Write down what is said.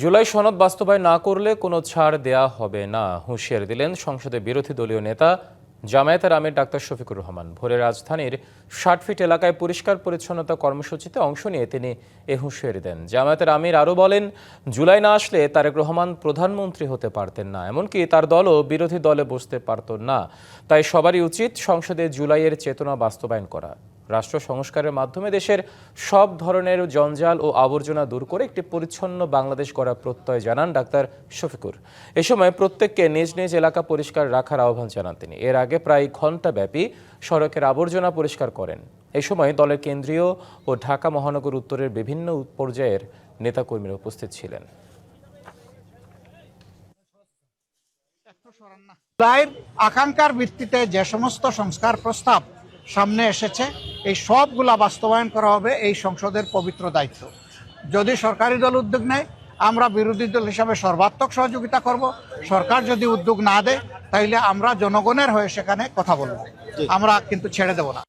জুলাই সনদ বাস্তবায়ন না করলে কোনো ছাড় দেয়া হবে না। হুঁশিয়ারি দিলেন সংসদে বিরোধী দলীয় নেতা জামায়াতের আমির ডাক্তার শফিকুর রহমান। ভোরে রাজধানীর ষাট ফিট এলাকায় পরিষ্কার পরিচ্ছন্নতা কর্মসূচিতে অংশ নিয়ে তিনি এ হুঁশিয়ারি দেন। জামায়াতের আমির আরও বলেন, জুলাই না আসলে তারেক রহমান প্রধানমন্ত্রী হতে পারতেন না, এমনকি তার দলও বিরোধী দলে বসতে পারত না। তাই সবারই উচিত সংসদে জুলাইয়ের চেতনা বাস্তবায়ন করা। রাষ্ট্র সংস্কারের মাধ্যমে দেশের সব ধরনের জঞ্জাল ও আবর্জনা দূর করে একটি পরিচ্ছন্ন বাংলাদেশ গড়ার প্রত্যয় জানান ডাক্তার শফিকুর। এ সময় প্রত্যেককে নিজ নিজ এলাকা পরিষ্কার রাখার আহ্বান জানান তিনি। এর আগে প্রায় ঘণ্টাব্যাপী সড়কের আবর্জনা পরিষ্কার করেন। এ সময় দলের কেন্দ্রীয় ও ঢাকা মহানগর উত্তরের বিভিন্ন পর্যায়ের নেতাকর্মীরা উপস্থিত ছিলেন। আকাঙ্ক্ষার ভিত্তিতে যে সমস্ত সংস্কার প্রস্তাব সামনে এসেছে। এই সবগুলা বাস্তবায়ন করা হবে এই সংসদের পবিত্র দায়িত্ব। যদি সরকারি দল উদ্যোগ নেয় আমরা বিরোধী দল হিসাবে সর্বাত্মক সহযোগিতা করব। সরকার যদি উদ্যোগ না দেয় তাইলে আমরা জনগণের হয়ে সেখানে কথা বলব। আমরা কিন্তু ছেড়ে দেব না।